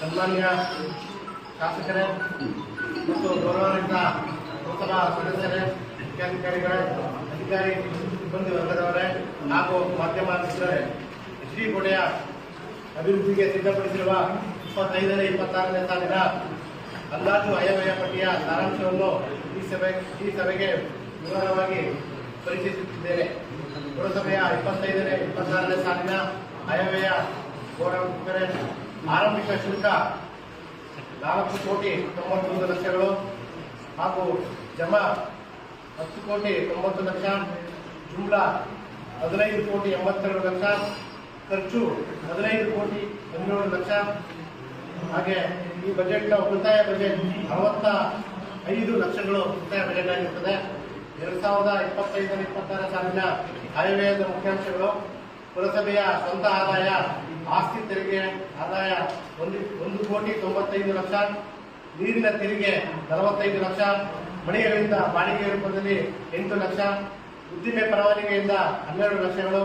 ಸನ್ಮಾನ್ಯ ಶಾಸಕರೇ ಮತ್ತು ಗೌರವಾನ್ವಿತ ನೂತನ ಸದಸ್ಯರೇ ಮುಖ್ಯಾಧಿಕಾರಿಗಳೇ ಅಧಿಕಾರಿ, ಸಿಬ್ಬಂದಿ ವರ್ಗದವರೇ ಹಾಗೂ ಮಾಧ್ಯಮ ಮಿತ್ರರೇ ಶ್ರೀಕೋಟೆಯ ಅಭಿವೃದ್ಧಿಗೆ ಸಿದ್ಧಪಡಿಸಿರುವ ಇಪ್ಪತ್ತೈದನೇ, ಇಪ್ಪತ್ತಾರನೇ ಸಾಲಿನ ಅಂದಾಜು ಅಯವ್ಯಯ ಪಟ್ಟಿಯ ಸಾರಾಂಶವನ್ನು ಈ ಸಭೆ, ಈ ಸಭೆಗೆ ವಿವರವಾಗಿ ಪರಿಚಯಿಸುತ್ತಿದ್ದೇನೆ. ಪುರಸಭೆಯ ಇಪ್ಪತ್ತೈದನೇ, ಇಪ್ಪತ್ತಾರನೇ ಸಾಲಿನ ಅಯವ್ಯಯ ಗೌರವಿಸಿದರೆ ಆರಂಭಿಕ ಶುಲ್ಕ ನಾಲ್ಕು ಕೋಟಿ ತೊಂಬತ್ತೊಂದು ಲಕ್ಷಗಳು ಹಾಗೂ ಜಮಾ ಹತ್ತು ಕೋಟಿ ತೊಂಬತ್ತು ಲಕ್ಷ, ಜುಮ್ಲಾ ಹದಿನೈದು ಕೋಟಿ ಎಂಬತ್ತೆರಡು ಲಕ್ಷ, ಖರ್ಚು ಹದಿನೈದು ಕೋಟಿ ಹದಿನೇಳು ಲಕ್ಷ. ಹಾಗೆ ಈ ಬಜೆಟ್ನ ಉಳಿತಾಯ ಬಜೆಟ್ ಅರವತ್ತ ಐದು ಲಕ್ಷಗಳು ಉಳಿತಾಯ ಬಜೆಟ್ ಆಗಿರುತ್ತದೆ ಎರಡು ಸಾವಿರದ ಇಪ್ಪತ್ತೈದರ ಇಪ್ಪತ್ತಾರ ಸಾಲಿನ ಆಯವ್ಯಯದ ಮುಖ್ಯಾಂಶಗಳು. ಪುರಸಭೆಯ ಸ್ವಂತ ಆದಾಯ, ಆಸ್ತಿ ತೆರಿಗೆ ಆದಾಯ ಒಂದು ಒಂದು ಕೋಟಿ ತೊಂಬತ್ತೈದು ಲಕ್ಷ, ನೀರಿನ ತೆರಿಗೆ ನಲವತ್ತೈದು ಲಕ್ಷ ಮನೆಗಳಿಂದ ಬಾಡಿಗೆ ರೂಪದಲ್ಲಿ ಎಂಟು ಲಕ್ಷ, ಉದ್ದಿಮೆ ಪರವಾನಿಗೆಯಿಂದ ಹನ್ನೆರಡು ಲಕ್ಷಗಳು,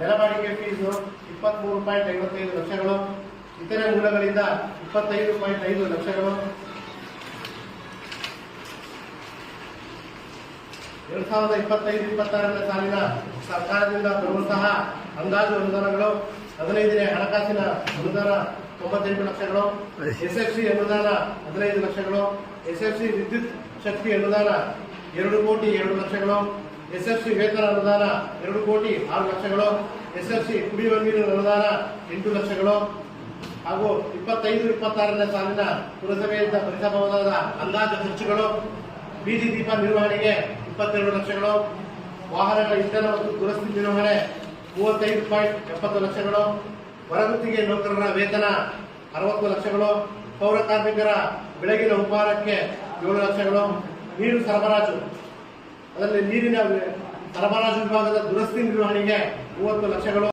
ನೆಲಬಾಡಿಗೆ ಫೀಸು ಇಪ್ಪತ್ಮೂರು ಪಾಯಿಂಟ್ ಐವತ್ತೈದು ಲಕ್ಷಗಳು, ಇತರೆ ಮೂಲಗಳಿಂದ ಇಪ್ಪತ್ತೈದು ಪಾಯಿಂಟ್ ಐದು ಲಕ್ಷಗಳು. ಎರಡ್ ಸಾವಿರದ ಇಪ್ಪತ್ತೈದು, ಇಪ್ಪತ್ತಾರನೇ ಸಾಲಿನ ಸರ್ಕಾರದಿಂದ ಬರುವಂತಹ ಅಂದಾಜು ಅನುದಾನಗಳು ಹದಿನೈದನೇ ಹಣಕಾಸಿನ ಅನುದಾನ ತೊಂಬತ್ತೆಂಟು ಲಕ್ಷಗಳು, ಎಸ್ಎಫ್ಸಿ ಅನುದಾನ ಹದಿನೈದು ಲಕ್ಷಗಳು, ಎಸ್ಎಫ್ಸಿ ವಿದ್ಯುತ್ ಶಕ್ತಿ ಅನುದಾನ ಎರಡು ಕೋಟಿ ಎರಡು ಲಕ್ಷಗಳು, ಎಸ್ಎಫ್ಸಿ ವೇತನ ಅನುದಾನ ಎರಡು ಕೋಟಿ ಆರು ಲಕ್ಷಗಳು, ಎಸ್ಎಫ್ಸಿ ಕುಡಿಯುವ ನೀರಿನ ಅನುದಾನ ಎಂಟು ಲಕ್ಷಗಳು ಹಾಗೂ ಇಪ್ಪತ್ತೈದು ಇಪ್ಪತ್ತಾರನೇ ಸಾಲಿನ ಪುರಸಭೆಯಿಂದ ಭರಿಸಬಹುದಾದ ಅಂದಾಜು ಖರ್ಚುಗಳು, ಬೀದಿ ದೀಪ ನಿರ್ವಹಣೆಗೆ ಇಪ್ಪತ್ತೆರಡು ಲಕ್ಷಗಳು ವಾಹನಗಳ ಇಂಧನ ಮತ್ತು ದುರಸ್ತಿ ನಿರ್ವಹಣೆ, ಮೂವತ್ತೈದು ಪಾಯಿಂಟ್ ಎಪ್ಪತ್ತು ಲಕ್ಷಗಳು. ಹೊರಗುತ್ತಿಗೆ ನೌಕರರ ವೇತನ, ಅರವತ್ತು ಲಕ್ಷಗಳು. ಪೌರ ಕಾರ್ಮಿಕರ ಬೆಳಗಿನ ಉಪಹಾರಕ್ಕೆ ಏಳು ಲಕ್ಷಗಳು. ನೀರು ಸರಬರಾಜು. ಅದರಲ್ಲಿ ನೀರಿನ ಸರಬರಾಜು ವಿಭಾಗದ ದುರಸ್ತಿ ನಿರ್ವಹಣೆಗೆ ಮೂವತ್ತು ಲಕ್ಷಗಳು.